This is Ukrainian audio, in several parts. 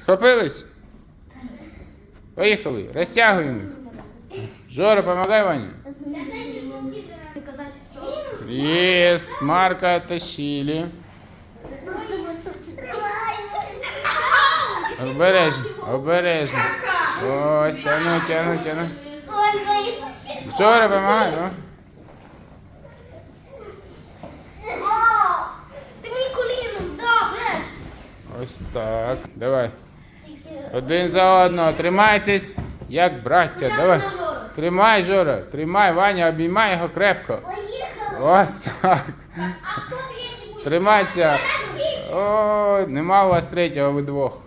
Схопились? Поїхали, розтягуємо. Жора, Вані. Доказати, Єс, Марка оттащили. Обережно, обережно. Ось, тяну, тяну, тяну. Жора, помагай, ну. Ось так. Давай. Один за одного. Тримайтесь, як браття. Давай. Тримай, Жора, тримай, Ваня, обіймай його крепко. Ось так. Тримайся. О, нема у вас третього, ви двох.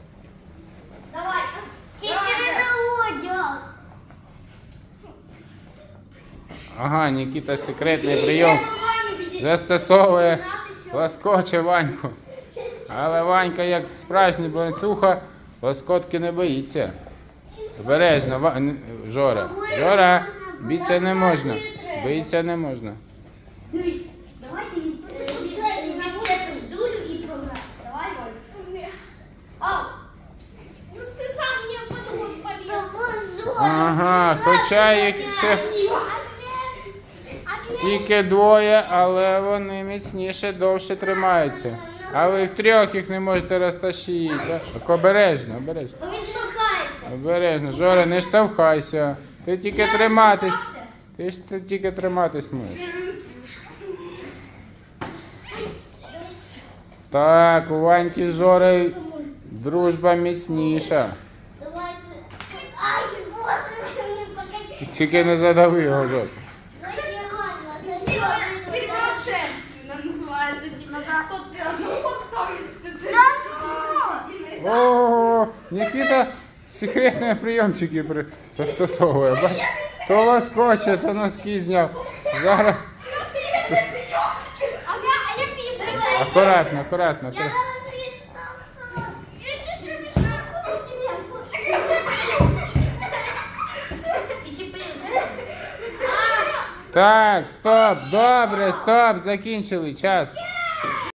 Ага, Нікіта секретний прийом застосовує ласкоче Ваньку. Але Ванька, як справжній борцюха, ласкотки не боїться. Обережно, Жора. Жора, бійця не можна. Бійця не можна. Дивись, давай ти від- від- відчепиш дулю і програй. Давай. Ну. Ага, хоча їх ще тільки двоє, але вони міцніше довше тримаються. А ви втрьох їх не можете розтащити. Так, обережно, обережно. Бо він штовхається. Обережно, Жора, не штовхайся. Ти тільки триматись. Ти ж ти тільки триматись можеш. Так, у Ваньки з Жорою дружба міцніша. Давай. Ай, боже, не покажи. Тільки не задави його Жор. Называется, типа, кто ты одного ставится. О, Нікіта секретні прийомчики при... застосовує. Бач, то лоскоче, то носки зняв. Зараз А я, а як її акуратно, акуратно. акуратно. Так, стоп, добре, стоп, закінчили час.